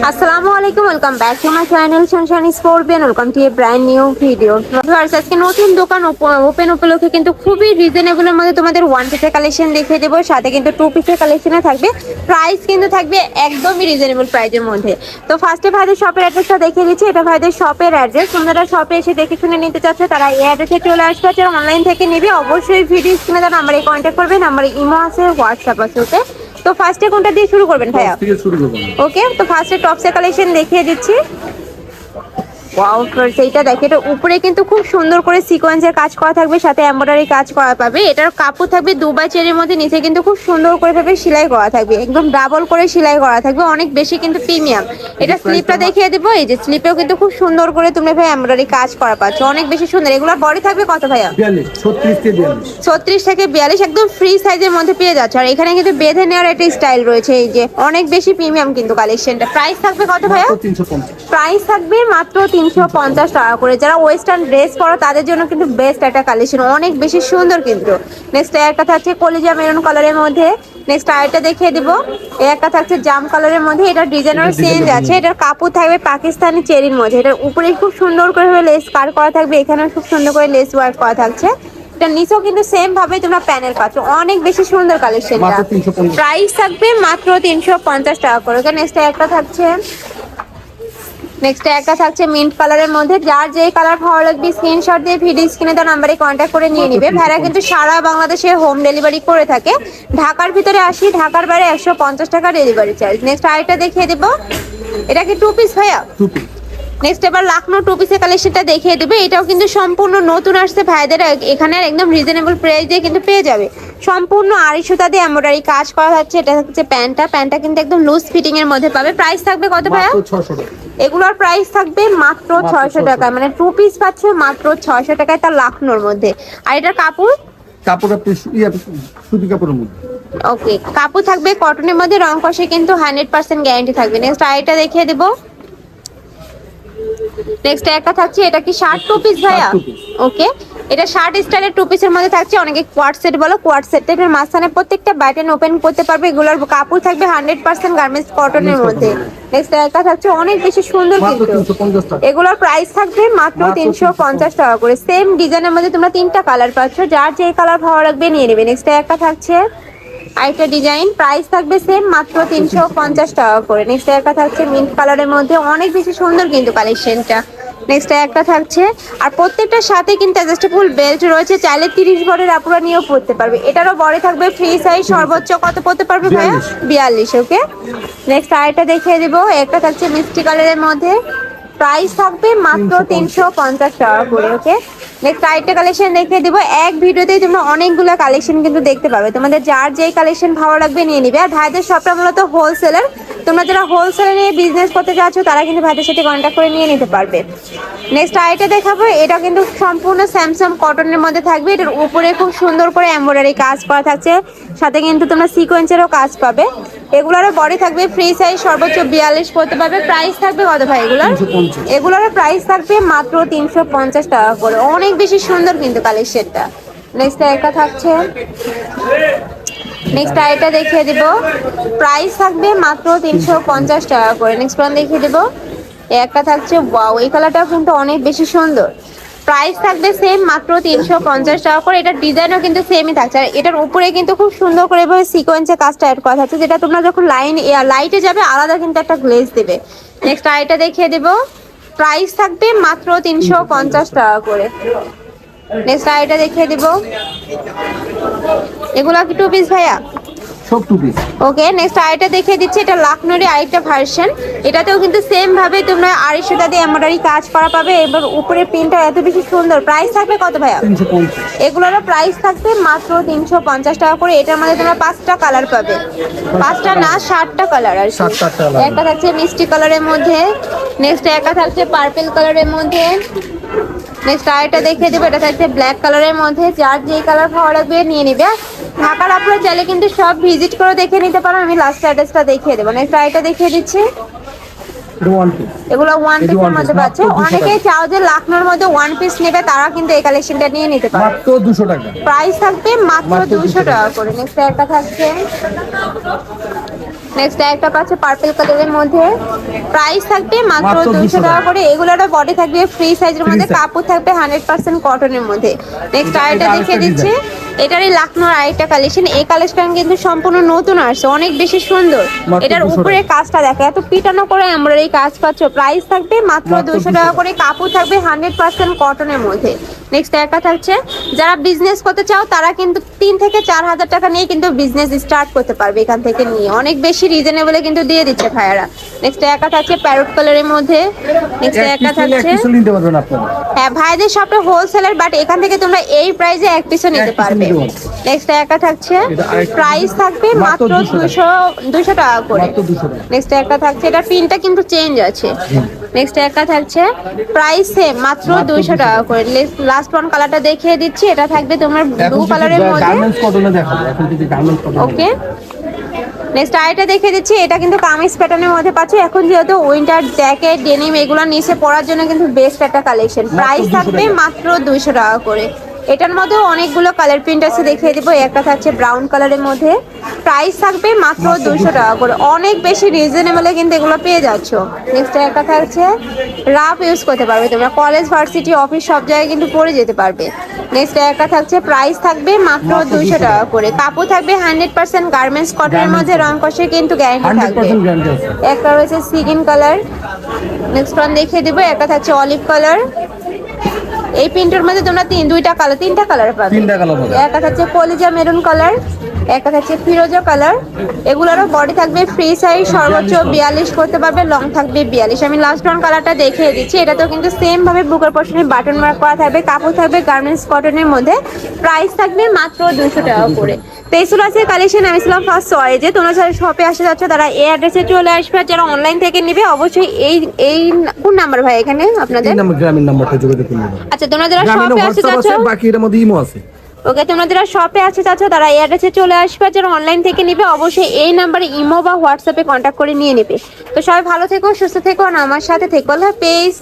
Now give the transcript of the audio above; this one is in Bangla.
আসসালামু আলাইকুম welcome back to my channel Sunshine Sportbian welcome to a brand new video আজকে নতুন দোকান ওপেন উপলক্ষে কিন্তু খুবই রিজনেবলের মধ্যে তোমাদের ওয়ান পিসের কালেকশন দেখিয়ে দেবো। সাথে কিন্তু টু পিসের কালেকশনে থাকবে। প্রাইস কিন্তু থাকবে একদমই রিজনেবল প্রাইসের মধ্যে। তো ফার্স্টে ভাইদের শপের অ্যাড্রেসটা দেখিয়ে দিচ্ছি। এটা ভাইদের শপের অ্যাড্রেস তোমরা শপে এসে দেখে শুনে নিতে চাচ্ছ, তারা এই অ্যাড্রেসে চলে আসবে। যারা অনলাইন থেকে নেবে, অবশ্যই ভিডিও স্ক্রিনে তার নাম্বারে কন্ট্যাক্ট করবে। নাম্বারে ইমো আছে হোয়াটসঅ্যাপ আছে ওকে তো ফার্স্টে কোনটা দিয়ে শুরু করবেন ভাইয়া? ওকে তো ফার্স্টে টপসের কালেকশন দেখিয়ে দিচ্ছি। ওয়াও এইটা দেখে এটা উপরে কিন্তু খুব সুন্দর করে সিকোয়েন্সের কাজ করা থাকবে সাথে এমব্রয়ডারি কাজ করা পাবে। এটার কাপড় থাকবে দুবাই চেরির মধ্যে নিচে কিন্তু খুব সুন্দর করে ভাবে সেলাই করা থাকবে। একদম ডাবল করে সেলাই করা থাকবে অনেক বেশি কিন্তু প্রিমিয়াম এটা স্লিপটা দেখিয়ে দেবো এই যে স্লিপেও কিন্তু খুব সুন্দর করে তুমি ভাই এমব্রয়ডারি কাজ করা পাচ্ছ। অনেক বেশি সুন্দর। এগুলোর বডি থাকবে কত ভাইয়া? ছত্রিশ থেকে বিয়াল্লিশ। একদম ফ্রি সাইজের মধ্যে পেয়ে যাচ্ছে। আর এখানে কিন্তু বেঁধে নেওয়ার একটা স্টাইল রয়েছে এই যে অনেক বেশি প্রিমিয়াম কিন্তু কালেকশনটা প্রাইস থাকবে কত ভাইয়া? প্রাইস থাকবে মাত্র তিনশো পঞ্চাশ টাকা করে। যারা ওয়েস্টার্ন ড্রেস পরো তাদের জন্য কিন্তু বেস্ট একটা কালেকশন অনেক বেশি সুন্দর কিন্তু। নেক্সট একটা থাকছে কলিজা মেরুন কালারের মধ্যে। নেক্সট আরেকটা দেখিয়ে দিব। এই একটা থাকছে জাম কালারের মধ্যে। এটার ডিজাইনার চেঞ্জ আছে। এটার কাপড় থাকবে পাকিস্তানি চেরির মধ্যে। এটার উপরে খুব সুন্দর করে লেস কার করা থাকবে। এখানেও খুব সুন্দর করে লেস ওয়ার্ক করা থাকছে। এটা নিচেও কিন্তু সেম ভাবে তোমরা প্যানেল পাচ্ছ। অনেক বেশি সুন্দর কালেকশনটা মাত্র 350 প্রাইস থাকবে মাত্র তিনশো পঞ্চাশ টাকা করে। নেক্সট একটা থাকছে নেক্সট একটা থাকছে মিন্ট কালারের মধ্যে। যার যেই কালার ভালো লাগবে স্ক্রিনশট দিয়ে ভিডিও স্ক্রিনে তার নাম্বারে কন্ট্যাক্ট করে নিয়ে নিবে। ভাড়া কিন্তু সারা বাংলাদেশে হোম ডেলিভারি করে থাকে। ঢাকার ভিতরে আসি ঢাকার বাইরে একশো পঞ্চাশ টাকা ডেলিভারি চার্জ নেক্সট আরেকটা দেখিয়ে দেবো। এটা কি টু পিস ভাইয়া? নেক্সট এবার লাখনো টু পিসের কালেকশনটা দেখিয়ে দেবে। এটাও কিন্তু সম্পূর্ণ নতুন আসছে ভাইদের এখানে একদম রিজনেবল প্রাইস দিয়ে কিন্তু পেয়ে যাবে। সম্পূর্ণ আড়াই সুতা দিয়ে এমব্রয়ডারি কাজ করা হচ্ছে। এটা হচ্ছে প্যান্টটা। প্যান্টটা কিন্তু একদম লুজ ফিটিং এর মধ্যে পাবে। প্রাইস থাকবে কত ভাইয়া? ছশো টাকা। এগুলোর প্রাইস থাকবে মাত্র ছয়শো 600 টাকা। মানে টু পিস পাচ্ছে মাত্র ছয়শো টাকায় তার লাখনোর মধ্যে। আর এটার কাপড়? কাপড় আপনি সুতি কাপড়ের মধ্যে। ওকে কাপড় থাকবে কটনের মধ্যে রং কষে কিন্তু হান্ড্রেড পার্সেন্ট গ্যারান্টি থাকবে। নেক্সট আরেকটা দেখিয়ে দেবো। নেক্সট একটা থাকছে এটা কি শার্ট টু পিস ভাইয়া। ওকে এটা শার্ট স্টাইলের টু পিসের মধ্যে থাকছে অনেকে কোয়ার্ট সেট বলো কোয়ার্ট সেট এর মাঝখানে প্রত্যেকটা বাটন ওপেন করতে পারবে এগুলোর কাপড় থাকবে হান্ড্রেড পার্সেন্ট গার্মেন্টস কটনের মধ্যে। নেক্সট একটা থাকছে অনেক বেশি সুন্দর কিন্তু। এগুলোর প্রাইস থাকবে মাত্র মাত্র তিনশো পঞ্চাশ টাকা করে। সেম ডিজাইনের মধ্যে তোমরা তিনটা কালার পাচ্ছ যার যে কালার ভালো লাগবে নিয়ে নেবে। নেক্সট একটা থাকছে আরেকটা ডিজাইন প্রাইস থাকবে সেম মাত্র তিনশো পঞ্চাশ টাকা করে। নেক্সট একটা থাকছে মিন্ট কালারের মধ্যে অনেক বেশি সুন্দর কিন্তু কালেকশনটা নেক্সট একটা থাকছে। আর প্রত্যেকটার সাথে কিন্তু অ্যাডজাস্টেবল বেল্ট রয়েছে। চাইলে তিরিশ বরের আপুরা নিয়েও পড়তে পারবে। এটারও বড় থাকবে ফ্রি সাইজ সর্বোচ্চ কত পড়তে পারবে ভাইয়া? বিয়াল্লিশ। ওকে নেক্সট আরেকটা দেখিয়ে দিব। একটা থাকছে মিষ্টি কালারের মধ্যে। প্রাইস থাকবে মাত্র তিনশো পঞ্চাশ। টাকা করে ওকে নেক্সট আরেকটা কালেকশন দেখিয়ে দিব। এক ভিডিওতেই তোমরা অনেকগুলো কালেকশন কিন্তু দেখতে পাবে। তোমাদের যার যেই কালেকশন ভালো লাগবে নিয়ে নিবে। আর ভাইদের সবটা মূলত হোলসেলার তোমরা যারা হোলসেলে নিয়ে বিজনেস করতে চাচ্ছ তারা কিন্তু ভাইদের সাথে কন্ট্যাক্ট করে নিয়ে নিতে পারবে। নেক্সট আরেকটা দেখাবো এটা কিন্তু সম্পূর্ণ স্যামসাং কটনের মধ্যে থাকবে। এটার উপরে খুব সুন্দর করে এমব্রয়ডারি কাজ করা থাকছে। সাথে কিন্তু তোমরা সিকোয়েন্সেরও কাজ পাবে। এগুলোরও বডি থাকবে ফ্রি সাইজ সর্বোচ্চ বিয়াল্লিশ করতে পারবে। প্রাইস থাকবে কত ভাই এগুলোর? তিনশো পঞ্চাশ। এগুলোর প্রাইস থাকবে মাত্র তিনশো পঞ্চাশ টাকা করে। অনেক বেশি সুন্দর কিন্তু কালেকশনটা নেক্সট একটা থাকছে। নেক্সট আরেকটা দেখিয়ে দিব। প্রাইস থাকবে মাত্র তিনশো পঞ্চাশ টাকা করে। নেক্সট ওয়ান দেখিয়ে দিব। একটা থাকছে ওয়াও এই কালারটাও কিন্তু অনেক বেশি সুন্দর। প্রাইস থাকবে সেম মাত্র তিনশো পঞ্চাশ টাকা করে। এটার ডিজাইনও কিন্তু সেমই থাকছে। আর এটার উপরে কিন্তু খুব সুন্দর করে এভাবে সিকোয়েন্সে কাজটা অ্যাড করা থাকছে, যেটা তোমরা যখন লাইন লাইটে যাবে, আলাদা কিন্তু একটা গ্লেজ দেবে। নেক্সট আরেকটা দেখিয়ে দেবো। প্রাইস থাকবে মাত্র তিনশো পঞ্চাশ টাকা করে। নেক্সট আইটা দেখিয়ে দিব। এগুলো কি টু পিস ভাইয়া? ওকে নেক্সট আরেকটা দেখিয়ে দিচ্ছি এটা লাখনোরই আরেকটা ভার্সন এটাতেও কিন্তু সেম ভাবে তোমরা আড়াইশোটা দিয়ে এমব্রয়ডারি কাজ করা পাবে। এবার উপরে প্রিন্টটা এত বেশি সুন্দর। প্রাইস থাকবে কত ভাইয়া? এগুলোরও প্রাইস থাকবে মাত্র তিনশো পঞ্চাশ টাকা করে। এটার মধ্যে তোমরা পাঁচটা কালার পাবে। পাঁচটা না ষাটটা কালার আর। সাতটা। একটা থাকছে মিষ্টি কালারের মধ্যে। নেক্সট একটা থাকছে পার্পেল কালারের মধ্যে। নেক্সট আরেকটা দেখিয়ে দেবো এটা থাকছে ব্ল্যাক কালারের মধ্যে। যার যে কালার ভালো লাগবে নিয়ে নিবে। ঢাকার আপনারা চাইলে কিন্তু সব ভিজিট করে দেখে নিতে পারো আমি লাস্ট অ্যাড্রেসটা দেখিয়ে দেবো। নেক্সট আরেকটা দেখিয়ে দিচ্ছি। এগুলো ওয়ান পিসের মধ্যে পাচ্ছে। মাত্র 200 অনেকেই চাও যে লাখনোর মধ্যে ওয়ান পিস নেবে তারা কিন্তু এই কালেকশনটা নিয়ে নিতে পারে। মাত্র দুশো টাকা। প্রাইস থাকবে মাত্র মাত্র দুশো 200 টাকা। করে। নেক্সট একটা থাকছে। নেক্সট একটা পাচ্ছে পার্পল কালারের মধ্যে। প্রাইস থাকবে মাত্র মাত্র 200 দুশো টাকা। করে। এগুলোর বডি থাকবে ফ্রি সাইজের মধ্যে। কাপড় থাকবে হান্ড্রেড পার্সেন্ট কটনের মধ্যে। নেক্সট এটা দেখিয়ে দিচ্ছি। এটারই লাখনোর আরেকটা কালেকশন এই কালেকশন কিন্তু সম্পূর্ণ নতুন আসছে অনেক বেশি সুন্দর। এটার উপরে কাজটা দেখো এত পিটানো করে আমরা এই কাজ পাচ্ছ প্রাইস থাকবে মাত্র দুশো 200 টাকা। করে কাপড় থাকবে হান্ড্রেড পার্সেন্ট কটনের মধ্যে। নেক্সট একটা থাকছে যারা বিজনেস করতে চাও তারা কিন্তু তিন থেকে চার হাজার টাকা নিয়ে কিন্তু বিজনেস স্টার্ট করতে পারবে এখান থেকে নিয়ে। অনেক বেশি রিজনেবলে কিন্তু দিয়ে দিচ্ছে ভাইয়ারা। নেক্সট একা থাকছে প্যারট কালারের মধ্যে। নেক্সট এক একা এক থাকছে। নিতে পারবেন আপনারা। হ্যাঁ ভাইদের শপটা হোলসেলার বাট এখান থেকে তোমরা এই প্রাইসে এক পিসও নিতে পারবে। নেক্সট একা থাকছে। প্রাইস থাকবে মাত্র মাত্র 200 দুশো দুশো টাকা করে। নেক্সট একটা থাকছে। এটা পিনটা কিন্তু চেঞ্জ আছে। নেক্সট একটা থাকছে প্রাইস সেম মাত্র মাত্র দুইশো 200 টাকা করে। লাস্ট ওয়ান কালারটা দেখিয়ে দিচ্ছি। এটা থাকবে তোমার ব্লু কালারের মধ্যে। গার্মেন্টস কটনে দেখাবো। এখন যদি গার্মেন্টস কটন ওকে নেক্সট আরেকটা দেখে দিচ্ছি। এটা কিন্তু কামিজ প্যাটার্নের মধ্যে পাচ্ছি। এখন যেহেতু উইন্টার জ্যাকেট ডেনিম এগুলো নিচে পরার জন্য কিন্তু বেস্ট একটা কালেকশন প্রাইস থাকবে মাত্র দুইশো টাকা করে। এটার মধ্যে অনেকগুলো কালার প্রিন্ট আছে দেখিয়ে দিব। একটা থাকছে ব্রাউন কালারের মধ্যে। প্রাইস থাকবে মাত্র দুইশো টাকা করে। অনেক বেশি রিজনেবলে কিন্তু এগুলো পেয়ে যাচ্ছ। নেক্সট একটা থাকছে রাফ ইউজ করতে পারবে তোমরা। কলেজ ভার্সিটি অফিস সব জায়গায় কিন্তু পরে যেতে পারবে। নেক্সট একটা থাকছে প্রাইস থাকবে মাত্র দুইশো টাকা করে। কাপড় থাকবে হান্ড্রেড পার্সেন্ট গার্মেন্টস কটনের মধ্যে। রং কষে কিন্তু গ্যারান্টি থাকবে। একটা রয়েছে সিগিন কালার নেক্সট ওয়ান দেখিয়ে দেবো। একটা থাকছে অলিভ কালার এই প্রিন্টের মধ্যে তোমরা তিন দুইটা কালার তিনটা কালার পাবে। তিনটা কালার পাবে। একটা থাকছে কলিজা মেরুন কালার একটা থাকছে ফিরোজা কালার। এগুলোরও বডি থাকবে ফ্রি সাইজ সর্বোচ্চ বিয়াল্লিশ করতে পারবে লং থাকবে বিয়াল্লিশ। আমি লাস্ট ওয়ান কালারটা দেখিয়ে দিচ্ছি। এটাতেও কিন্তু সেম ভাবে বুকের পোর্শনে বাটন মার্ক করা থাকবে কাপড় থাকবে গার্মেন্টস কটনের মধ্যে। প্রাইস থাকবে মাত্র দুশো টাকা করে। তেইশুল আছে কালেকশন আমি ছিলাম ফার্স্ট যে তোমরা যারা শপে আসতে যাচ্ছ তারা এই অ্যাড্রেসে চলে আসবে। আর যারা অনলাইন থেকে নিবে অবশ্যই এই এই কোন নাম্বার ভাই এখানে আপনাদের? গ্রামীণ নাম্বারটা যোগাযোগ নেবেন আচ্ছা তোমরা যারা শপে আসতে হোয়াটসঅ্যাপ বাকি এর মধ্যে ইমো আছে। ওকে তোমরা যারা শপে আছে চাচ্ছ তারা এই অ্যাড্রেসে চলে আসবে যারা অনলাইন থেকে নিবে অবশ্যই এই নাম্বারে ইমো বা হোয়াটসঅ্যাপে কন্ট্যাক্ট করে নিয়ে নেবে। তো সবাই ভালো থেকো সুস্থ থেকো আর আমার সাথে থেকো। আল্লাহ হাফেজ।